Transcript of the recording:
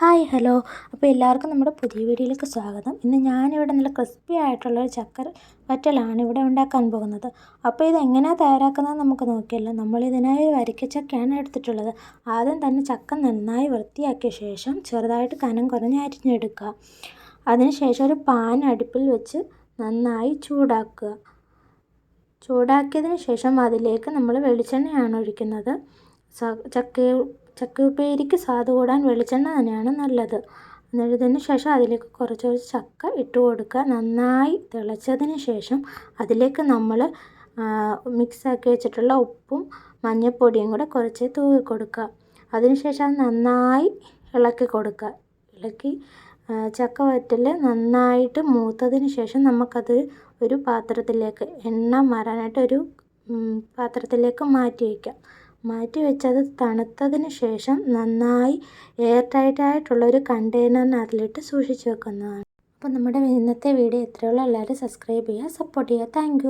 Hi hello. അപ്പോൾ എല്ലാവർക്കും നമ്മുടെ പുതിയ വീഡിയോയിലേക്ക് സ്വാഗതം. ഇന്ന് ഞാനിവിടെ നല്ല ക്രിസ്പി ആയിട്ടുള്ള ഒരു ചക്കർ വറ്റലാണ് ഇവിടെ ഉണ്ടാക്കാൻ പോകുന്നത്. അപ്പോൾ ഇത് എങ്ങനെയാണ് തയ്യാറാക്കുന്നത് നമുക്ക് നോക്കിയല്ലോ. നമ്മൾ ഇതിനായി വരിക്കച്ചക്കയാണ് എടുത്തിട്ടുള്ളത്. ആദ്യം തന്നെ ചക്ക നന്നായി വൃത്തിയാക്കിയ ശേഷം ചെറുതായിട്ട് കനം കുറഞ്ഞ് അരിഞ്ഞെടുക്കുക. അതിനുശേഷം ഒരു പാൻ അടുപ്പിൽ വെച്ച് നന്നായി ചൂടാക്കുക. ചൂടാക്കിയതിന് ശേഷം അതിലേക്ക് നമ്മൾ വെളിച്ചെണ്ണയാണ് ഒഴിക്കുന്നത്. ചക്ക ചക്ക ഉപ്പേരിക്ക് സ്വാദ് കൂടാൻ വെളിച്ചെണ്ണ തന്നെയാണ് നല്ലത്. എന്നിട്ടതിന് ശേഷം അതിലേക്ക് കുറച്ച് കുറച്ച് ചക്ക ഇട്ട് കൊടുക്കുക. നന്നായി തിളച്ചതിന് ശേഷം അതിലേക്ക് നമ്മൾ മിക്സാക്കി വെച്ചിട്ടുള്ള ഉപ്പും മഞ്ഞൾപ്പൊടിയും കൂടെ കുറച്ച് തൂവി കൊടുക്കുക. അതിന് ശേഷം അത് നന്നായി ഇളക്കി കൊടുക്കുക. ഇളക്കി ചക്ക വറ്റൽ നന്നായിട്ട് മൂത്തതിന് ശേഷം നമുക്കത് ഒരു പാത്രത്തിലേക്ക് എണ്ണ മാറാനായിട്ട് ഒരു പാത്രത്തിലേക്ക് മാറ്റി വയ്ക്കാം. മാറ്റി വെച്ചത് തണുത്തതിന് ശേഷം നന്നായി എയർ ടൈറ്റായിട്ടുള്ള ഒരു കണ്ടെയ്നറിനകത്തിലിട്ട് സൂക്ഷിച്ച് വെക്കുന്നതാണ്. അപ്പോൾ നമ്മുടെ ഇന്നത്തെ വീഡിയോ ഇത്രയുള്ള എല്ലാവരും സബ്സ്ക്രൈബ് ചെയ്യുക സപ്പോർട്ട് ചെയ്യുക. താങ്ക്